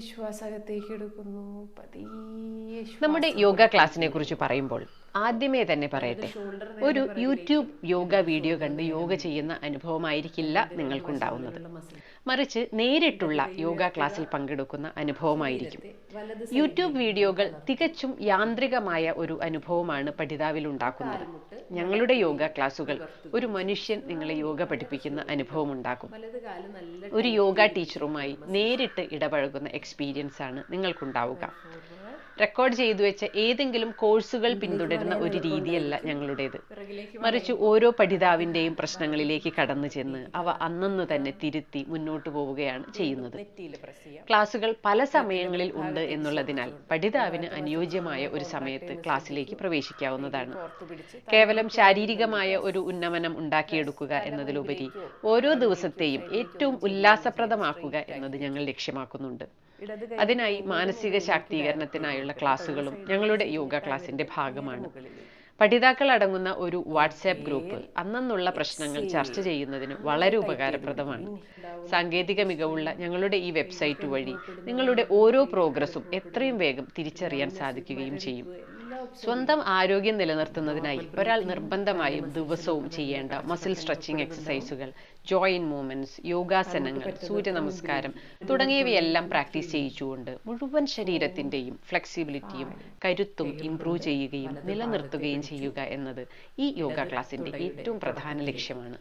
ശ്വാസകത്തേക്ക് എടുക്കുന്നു. പതിയെ നമ്മുടെ യോഗ ക്ലാസ്സിനെ കുറിച്ച് പറയുമ്പോൾ ആദ്യമേ തന്നെ പറയട്ടെ. ഒരു യൂട്യൂബ് യോഗ വീഡിയോ കണ്ട് യോഗ ചെയ്യുന്ന അനുഭവമായിരിക്കില്ല നിങ്ങൾക്കുണ്ടാവുന്നത്. മറിച്ച് നേരിട്ടുള്ള യോഗ ക്ലാസ്സിൽ പങ്കെടുക്കുന്ന അനുഭവമായിരിക്കും. യൂട്യൂബ് വീഡിയോകൾ തികച്ചും യാന്ത്രികമായ ഒരു അനുഭവമാണ് പഠിതാവിൽ ഉണ്ടാക്കുന്നത്. ഞങ്ങളുടെ യോഗ ക്ലാസ്സുകൾ ഒരു മനുഷ്യൻ നിങ്ങളെ യോഗ പഠിപ്പിക്കുന്ന അനുഭവം ഉണ്ടാക്കും. ഒരു യോഗ ടീച്ചറുമായി നേരിട്ട് ഇടപഴകുന്ന എക്സ്പീരിയൻസ് ആണ് നിങ്ങൾക്കുണ്ടാവുക. റെക്കോർഡ് ചെയ്തു വെച്ച ഏതെങ്കിലും കോഴ്സുകൾ പിന്തുടരുന്ന ഒരു രീതിയല്ല ഞങ്ങളുടേത്. മറിച്ച് ഓരോ പഠിതാവിന്റെയും പ്രശ്നങ്ങളിലേക്ക് കടന്നു ചെന്ന് അവ അന്നു തന്നെ തിരുത്തി മുന്നോട്ട് പോവുകയാണ് ചെയ്യുന്നത്. ക്ലാസുകൾ പല സമയങ്ങളിൽ ഉണ്ട് എന്നുള്ളതിനാൽ പഠിതാവിന് അനുയോജ്യമായ ഒരു സമയത്ത് ക്ലാസ്സിലേക്ക് പ്രവേശിക്കാവുന്നതാണ്. കേവലം ശാരീരികമായ ഒരു ഉന്നമനം ഉണ്ടാക്കിയെടുക്കുക എന്നതിലുപരി ഓരോ ദിവസത്തെയും ഏറ്റവും ഉല്ലാസപ്രദമാക്കുക എന്നത് ഞങ്ങൾ ലക്ഷ്യമാക്കുന്നുണ്ട്. അതിനായി മാനസിക ശാക്തീകരണത്തിനായുള്ള ക്ലാസ്സുകളും ഞങ്ങളുടെ യോഗ ക്ലാസിന്റെ ഭാഗമാണ്. പഠിതാക്കൾ അടങ്ങുന്ന ഒരു വാട്സാപ്പ് ഗ്രൂപ്പ് അന്നന്നുള്ള പ്രശ്നങ്ങൾ ചർച്ച ചെയ്യുന്നതിന് വളരെ ഉപകാരപ്രദമാണ്. സാങ്കേതിക മികവുള്ള ഞങ്ങളുടെ ഈ വെബ്സൈറ്റ് വഴി നിങ്ങളുടെ ഓരോ പ്രോഗ്രസും എത്രയും വേഗം തിരിച്ചറിയാൻ സാധിക്കുകയും ചെയ്യും. സ്വന്തം ആരോഗ്യം നിലനിർത്തുന്നതിനായി ഒരാൾ നിർബന്ധമായും ദിവസവും ചെയ്യേണ്ട മസിൽ സ്ട്രെച്ചിങ് എക്സസൈസുകൾ ജോയിൻ മൂവ്മെന്റ്സ് യോഗാസനങ്ങൾ സൂര്യ നമസ്കാരം തുടങ്ങിയവയെല്ലാം പ്രാക്ടീസ് ചെയ്യിച്ചുകൊണ്ട് മുഴുവൻ ശരീരത്തിന്റെയും ഫ്ലെക്സിബിലിറ്റിയും കരുത്തും ഇംപ്രൂവ് ചെയ്യുകയും നിലനിർത്തുകയും ചെയ്യുക എന്നത് ഈ യോഗ ക്ലാസിന്റെ ഏറ്റവും പ്രധാന ലക്ഷ്യമാണ്.